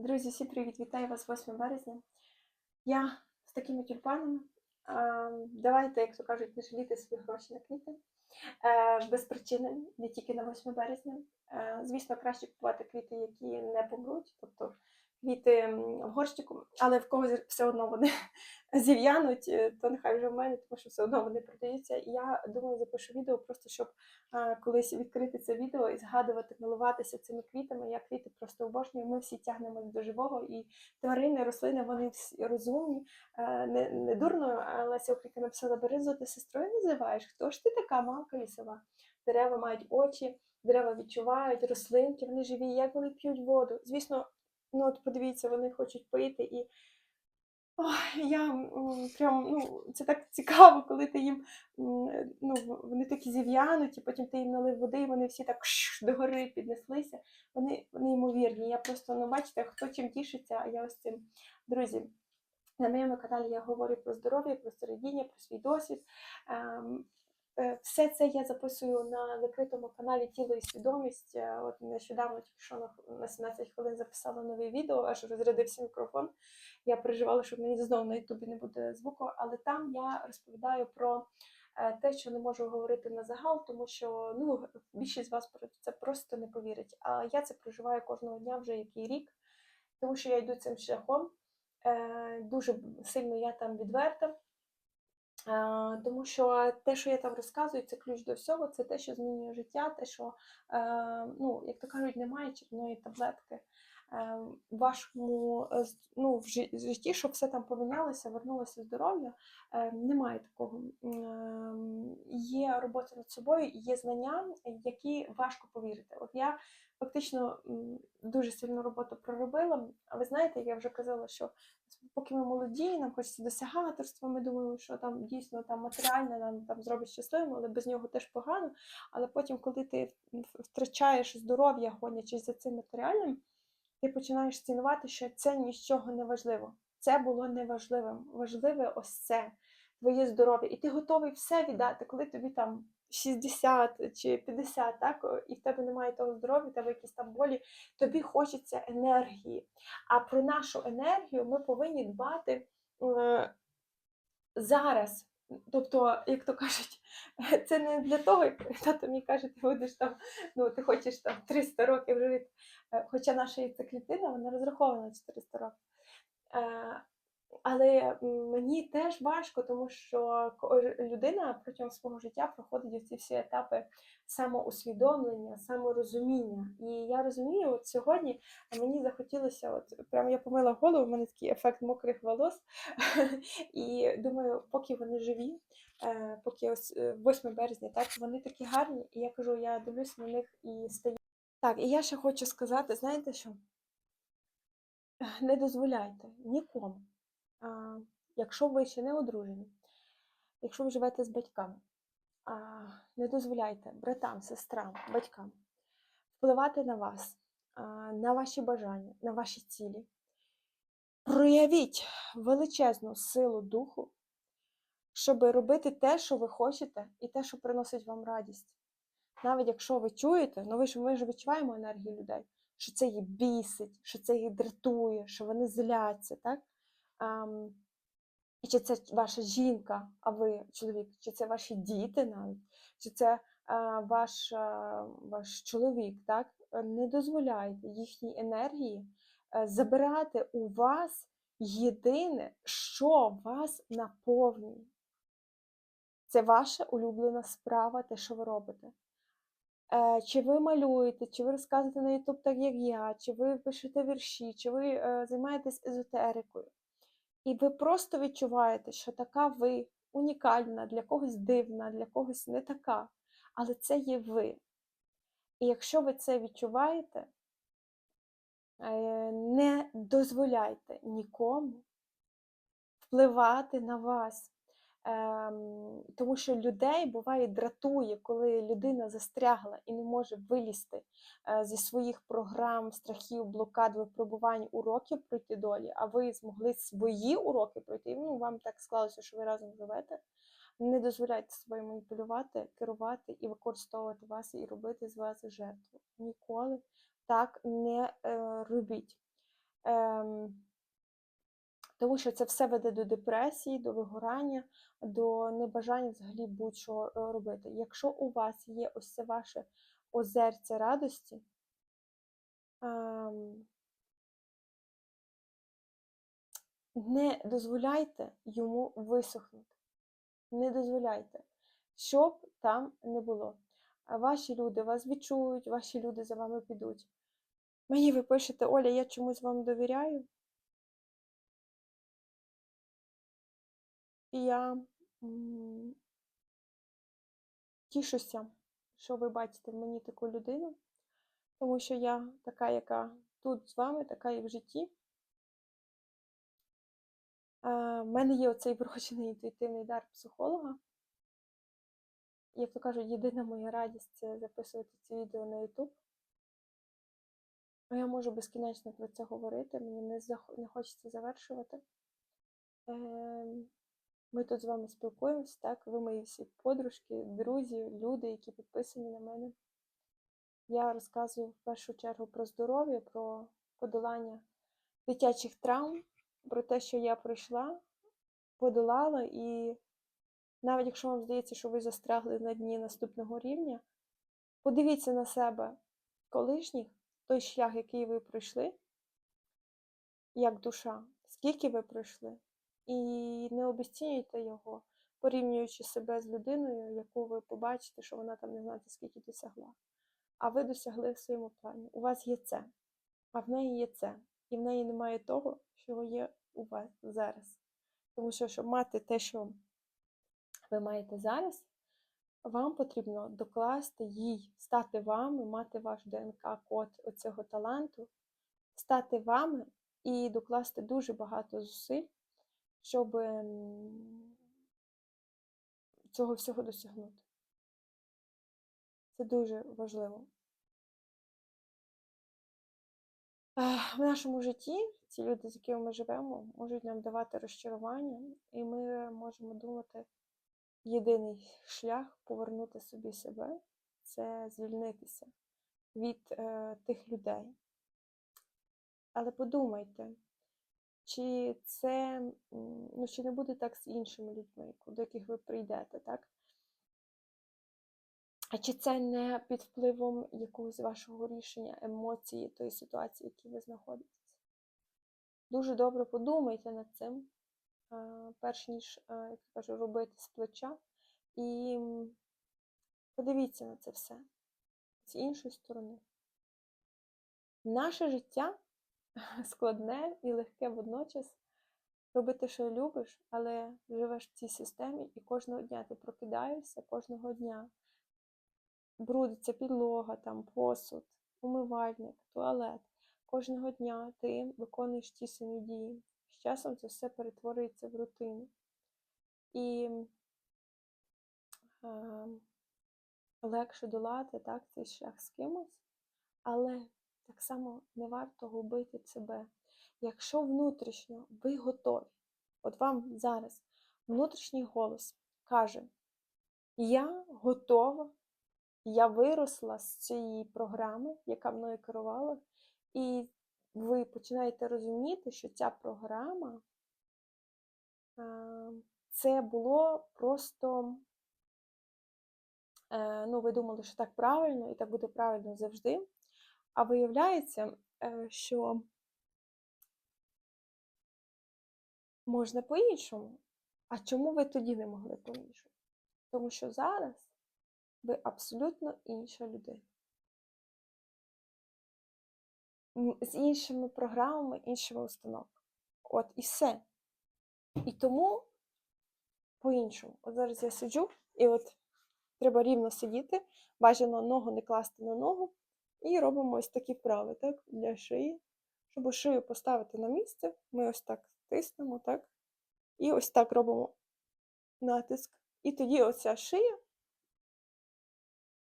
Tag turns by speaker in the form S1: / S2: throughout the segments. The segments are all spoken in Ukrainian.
S1: Друзі, всі привіт! Вітаю вас 8 березня. Я з такими тюльпанами. Давайте, як то кажуть, не жаліти свої гроші на квіти. Е, Без причини, не тільки на 8 березня. Е, Звісно, краще купувати квіти, які не помруть, тобто квіти в горщику, але в когось все одно вони зів'януть, е, то нехай вже в мене, тому що все одно вони продаються. І я думаю, запишу відео просто щоб колись відкрити це відео і згадувати, милуватися цими квітами. Я квіти просто обожнюю. Ми всі тягнемось до живого, і тварини, рослини, вони всі розумні. Е, Не, не дурно, Леся Українка написала, Березу, ти сестрою називаєш? Хто ж ти така, мамка лісова? Дерева мають очі, дерева відчувають, рослинки, вони живі, як вони п'ють воду. Звісно, ну от подивіться, вони хочуть пити і. Ой, я прям, ну, це так цікаво, коли ти їм, ну, вони такі зів'януті, потім ти їм налив води, і вони всі так догори піднеслися. Вони, вони ймовірні. Я просто, ну, бачите, хто чим тішиться, а я ось цим. Друзі, на моєму каналі я говорю про здоров'я, про середіння, про свій досвід. Е, Все це я записую на закритому каналі Тіло і свідомість. Е, От нещодавно що на- на 17 хвилин записала нове відео, аж розрядився мікрофон. Я переживала, що мені знову на Ютубі не буде звуку, але там я розповідаю про е, те, що не можу говорити на загал, тому що ну, більшість з вас про це просто не повірить. А я це проживаю кожного дня вже який рік, тому що я йду цим шляхом. Дуже сильно я там відверта. Е, Тому що те, що я там розказую, це ключ до всього, це те, що змінює життя, те, що, е, ну, як то кажуть, немає чарівної таблетки. Е, В вашому ну, в жи- житті, щоб все там помінялося, вернулося здоров'я, немає такого. Ем, Є робота над собою, є знання, які важко повірити. От я фактично дуже сильну роботу проробила. А ви знаєте, я вже казала, що поки ми молоді, нам хочеться досягаторства, ми думаємо, що там дійсно там матеріальне нам там зробить щасливим, але без нього теж погано. Але потім, коли ти втрачаєш здоров'я, гонячись за цим матеріальним, ти починаєш цінувати, що це нічого не важливо. Це було неважливим. Важливе ось це твоє здоров'я. І ти готовий все віддати, коли тобі там 60 чи 50, так, і в тебе немає того здоров'я, в тебе якісь там болі, тобі хочеться енергії. А про нашу енергію ми повинні дбати е, зараз. Тобто, як то кажуть, це не для того, як тато мені каже, ти будеш там, ну ти хочеш там 300 років жити. Е, Хоча наша яйцеклітина, вона розрахована на 400 років. Е, Але мені теж важко, тому що людина протягом свого життя проходить оці всі етапи самоусвідомлення, саморозуміння. І я розумію, от сьогодні мені захотілося, от прямо я помила голову, в мене такий ефект мокрих волос. І думаю, поки вони живі, е, поки ось е, 8 березня, так вони такі гарні, і я кажу, я дивлюся на них і стаю. Так, і я ще хочу сказати, знаєте що? Не дозволяйте нікому, якщо ви ще не одружені, якщо ви живете з батьками, не дозволяйте братам, сестрам, батькам впливати на вас, на ваші бажання, на ваші цілі. Проявіть величезну силу духу, щоб робити те, що ви хочете, і те, що приносить вам радість. Навіть якщо ви чуєте, ну ви ж ми ж відчуваємо енергію людей, що це її бісить, що це її дратує, що вони зляться, так? Чи це ваша жінка, а ви чоловік, чи це ваші діти навіть, чи це а, ваш, а, ваш чоловік, так? Е, Не дозволяйте їхній енергії е, забирати у вас єдине, що вас наповнює. Це ваша улюблена справа, те, що ви робите. Е, Чи ви малюєте, чи ви розказуєте на YouTube так, як я, чи ви пишете вірші, чи ви е, займаєтесь езотерикою. І ви просто відчуваєте, що така ви унікальна, для когось дивна, для когось не така. Але це є ви. І якщо ви це відчуваєте, е, не дозволяйте нікому впливати на вас. Ем, тому що людей буває дратує, коли людина застрягла і не може вилізти е, зі своїх програм, страхів, блокад, випробувань, уроків пройти долі, а ви змогли свої уроки пройти. Ну, вам так склалося, що ви разом живете. Не дозволяйте собою маніпулювати, керувати і використовувати вас і робити з вас жертву. Ніколи так не е, робіть. Ем, тому що це все веде до депресії, до вигорання, до небажання взагалі будь-що е, робити. Якщо у вас є ось це ваше озерце радості, ем, не дозволяйте йому висохнути. Не дозволяйте, щоб там не було. Ваші люди вас відчують, ваші люди за вами підуть. Мені ви пишете, Оля, я чомусь вам довіряю. І я тішуся, що ви бачите в мені таку людину, тому що я така, яка тут з вами, така і в житті. У мене є оцей врочений інтуїтивний дар психолога. Як то кажуть, єдина моя радість це записувати ці відео на YouTube. Я можу безкінечно про це говорити, мені не, хочеться завершувати. Ми тут з вами спілкуємося, так? Ви мої всі подружки, друзі, люди, які підписані на мене. Я розказую в першу чергу про здоров'я, про подолання дитячих травм, про те, що я пройшла, подолала, і навіть якщо вам здається, що ви застрягли на дні наступного рівня, подивіться на себе колишніх, той шлях, який ви пройшли, як душа, скільки ви пройшли, і не обесцінюйте його, порівнюючи себе з людиною, яку ви побачите, що вона там не знаєте, скільки досягла. А ви досягли в своєму плані. У вас є це, а в неї є це. І в неї немає того, що є у вас зараз. Тому що, щоб мати те, що ви маєте зараз, вам потрібно докласти їй, стати вами, мати ваш ДНК-код оцього таланту, стати вами і докласти дуже багато зусиль, щоб цього всього досягнути. Це дуже важливо. В нашому житті ці люди, з якими ми живемо, можуть нам давати розчарування, і ми можемо думати, єдиний шлях повернути собі себе це звільнитися від е, тих людей. Але подумайте, чи це ну, чи не буде так з іншими людьми, до яких ви прийдете, так? А чи це не під впливом якогось вашого рішення, емоції тої ситуації, в якій ви знаходитесь? Дуже добре подумайте над цим, перш ніж, як я кажу, робити з плеча. І подивіться на це все з іншої сторони. Наше життя складне і легке водночас. Робити, що любиш, але живеш в цій системі, і кожного дня ти прокидаєшся, кожного дня брудиться підлога, там, посуд, умивальник, туалет. Кожного дня ти виконуєш ті самі дії. З часом це все перетворюється в рутину. І е, легше долати так, цей шлях з кимось, але так само не варто губити себе. Якщо внутрішньо ви готові, от вам зараз внутрішній голос каже: Я готова, я виросла з цієї програми, яка мною керувала, і ви починаєте розуміти, що ця програма це було просто, е, ну, ви думали, що так правильно, і так буде правильно завжди. А виявляється, що можна по-іншому. А чому ви тоді не могли по-іншому? Тому що зараз ви абсолютно інша людина. З іншими програмами, іншими установками. От і все. І тому по-іншому. От зараз я сиджу, і от треба рівно сидіти, бажано ногу не класти на ногу, і робимо ось такі вправи, так, для шиї. Щоб шию поставити на місце, ми ось так тиснемо, так, і ось так робимо натиск. І тоді оця шия,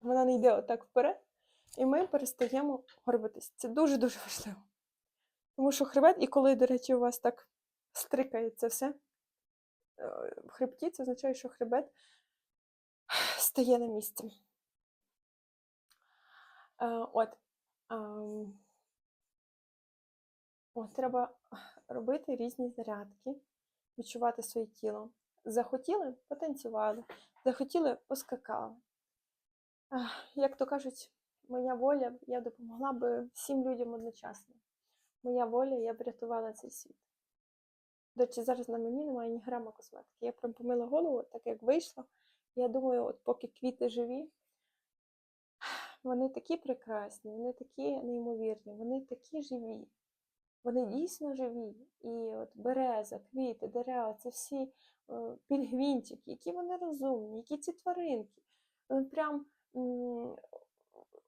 S1: вона не йде отак вперед, і ми перестаємо горбитись. Це дуже-дуже важливо. Тому що хребет, і коли, до речі, у вас так стрикається все е, в хребті, це означає, що хребет стає на місці. Е, От. От, треба робити різні зарядки, відчувати своє тіло. Захотіли потанцювали, захотіли поскакали. Як то кажуть, моя воля, я допомогла би всім людям одночасно. Моя воля, я б рятувала цей світ. До речі, зараз на мені немає ні грама косметики. Я прям помила голову, так як вийшло. Я думаю, от поки квіти живі, вони такі прекрасні, вони такі неймовірні, вони такі живі. Вони дійсно живі. І от береза, квіти, дерева це всі е, пільгвінчики, які вони розумні, які ці тваринки. Вони прям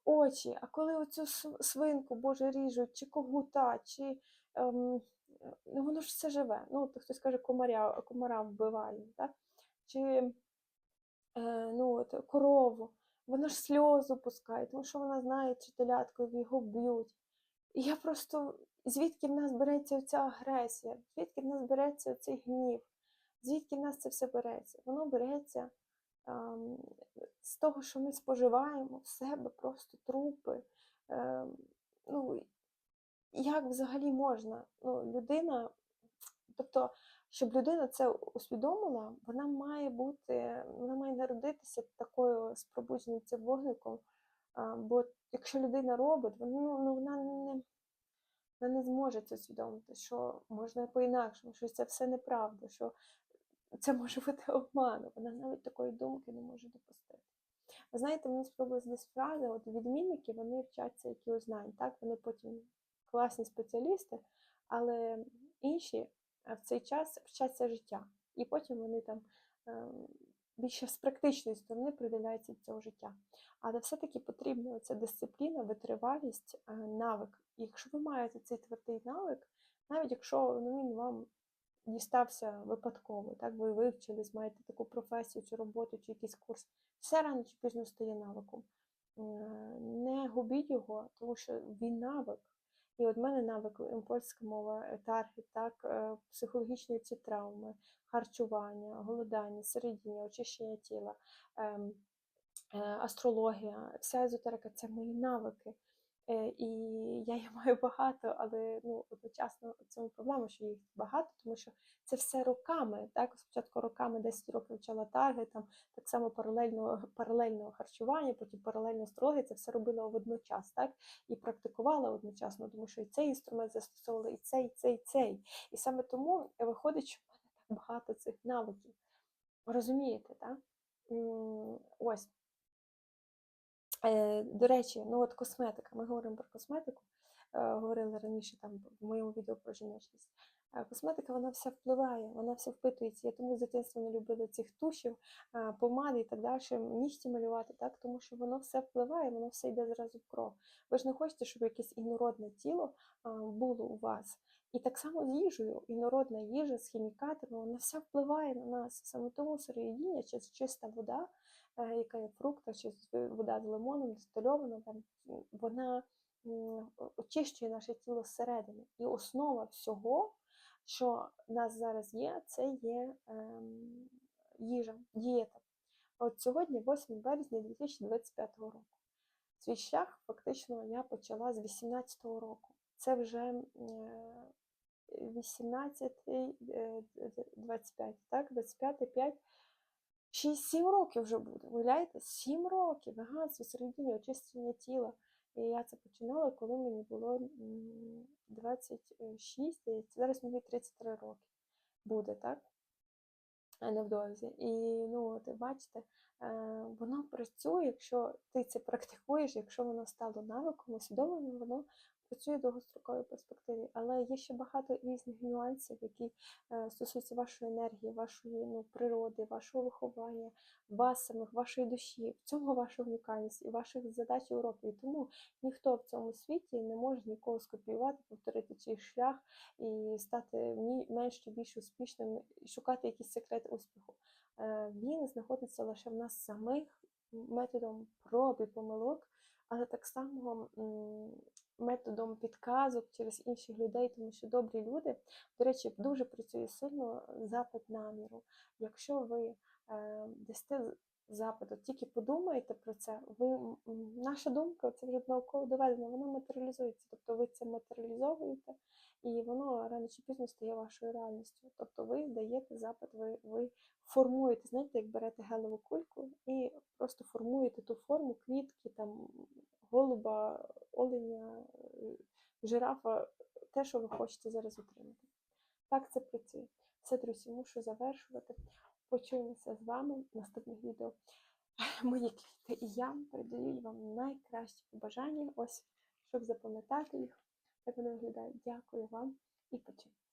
S1: очі. А коли оцю свинку, Боже, ріжуть, чи когута, чи ем, ну воно ж все живе. Ну, то хтось каже, комаря, комара вбивають, так? Чи е, ну, от, корову. Вона ж сльозу пускає, тому що вона знає, чи телятко його б'ють. І я просто, звідки в нас береться ця агресія, звідки в нас береться цей гнів, звідки в нас це все береться? Воно береться ем, з того, що ми споживаємо в себе просто трупи. Ем, ну, як взагалі можна? Ну, людина, тобто, щоб людина це усвідомила, вона має бути, вона має народитися такою з пробудженим цим вогником. Бо якщо людина робить, вона, ну, ну, вона не, вона не зможе це усвідомити, що можна по-інакшому, що це все неправда, що це може бути обманом. Вона навіть такої думки не може допустити. Ви знаєте, мені сподобалась десь фраза, от відмінники вони вчаться якихось знань, так? Вони потім класні спеціалісти, але інші в цей час вчаться життя. І потім вони там ем, більше з практичної сторони приділяються до цього життя. Але все-таки потрібна оця дисципліна, витривалість, е, навик. І якщо ви маєте цей твердий навик, навіть якщо ну, він вам дістався випадково, так ви вивчились, маєте таку професію чи роботу, чи якийсь курс, все рано чи пізно стає навиком. Е, Не губіть його, тому що він навик. І от в мене навик е, польська мова, е, таргет, так, е, психологічні ці травми, харчування, голодання, середіння, очищення тіла, ем, астрологія, вся езотерика це мої навики. Е, І я їх маю багато, але ну, одночасно в цьому проблема, що їх багато, тому що це все роками. Так? Спочатку роками 10 років вчила тарги, там так само паралельно, паралельно харчування, потім паралельно астрологія, це все робила водночас, так? І практикувала одночасно, тому що і цей інструмент застосовувала, і цей, і цей, і цей. І саме тому виходить, що в мене так багато цих навиків. Розумієте, так? Ось. Е, До речі, ну от косметика. Ми говоримо про косметику. е, Говорили раніше там в моєму відео про жіночність. Е, Косметика вона вся впливає, вона вся впитується. Я тому з дитинства не любила цих тушів, помади і так далі, нігті малювати, так? тому що воно все впливає, воно все йде зразу в кров. Ви ж не хочете, щоб якесь інородне тіло було у вас. І так само з їжею. Інородна їжа з хімікатами, вона вся впливає на нас. Саме тому сироїдіння чи чиста вода, яка є в фруктах, чи вода з лимоном, дистильована, там, вона очищує наше тіло зсередини. І основа всього, що в нас зараз є, це є ем, їжа, дієта. От сьогодні, 8 березня 2025 року. Свій шлях фактично я почала з 18-го року. Це вже е, 18, е, 25, так? 25, 5, 6-7 років вже буде. Уявляєте? 7 років веганство, середині, очищення тіла. І я це починала, коли мені було м, 26, зараз мені 33 роки буде, так? Невдовзі. І ну, от, бачите, е, воно працює, якщо ти це практикуєш, якщо воно стало навиком, усвідомленням, воно працює в довгостроковій перспективі. Але є ще багато різних нюансів, які е, стосуються вашої енергії, вашої ну, природи, вашого виховання, вас самих, вашої душі. В цьому ваша унікальність і ваших задач і уроків. Тому ніхто в цьому світі не може нікого скопіювати, повторити чий шлях і стати мі- менш чи більш успішним, шукати якісь секрети успіху. Е, Він знаходиться лише в нас самих методом проб і помилок, але так само методом підказок через інших людей, тому що добрі люди, до речі, дуже працює сильно запит наміру. Якщо ви е, дасте запит. От тільки подумаєте про це, ви, наша думка, це вже науково доведено, вона матеріалізується. Тобто ви це матеріалізовуєте, і воно рано чи пізно стає вашою реальністю. Тобто ви даєте запит, ви, ви формуєте, знаєте, як берете гелеву кульку і просто формуєте ту форму квітки, там, голуба, оленя, е, жирафа, те, що ви хочете зараз отримати. Так це працює. Все, друзі, мушу завершувати. Почуємося з вами в наступних відео. Мої квіти і я передаю вам найкращі побажання, ось, щоб запам'ятати їх, як вони виглядають. Дякую вам і почуємо.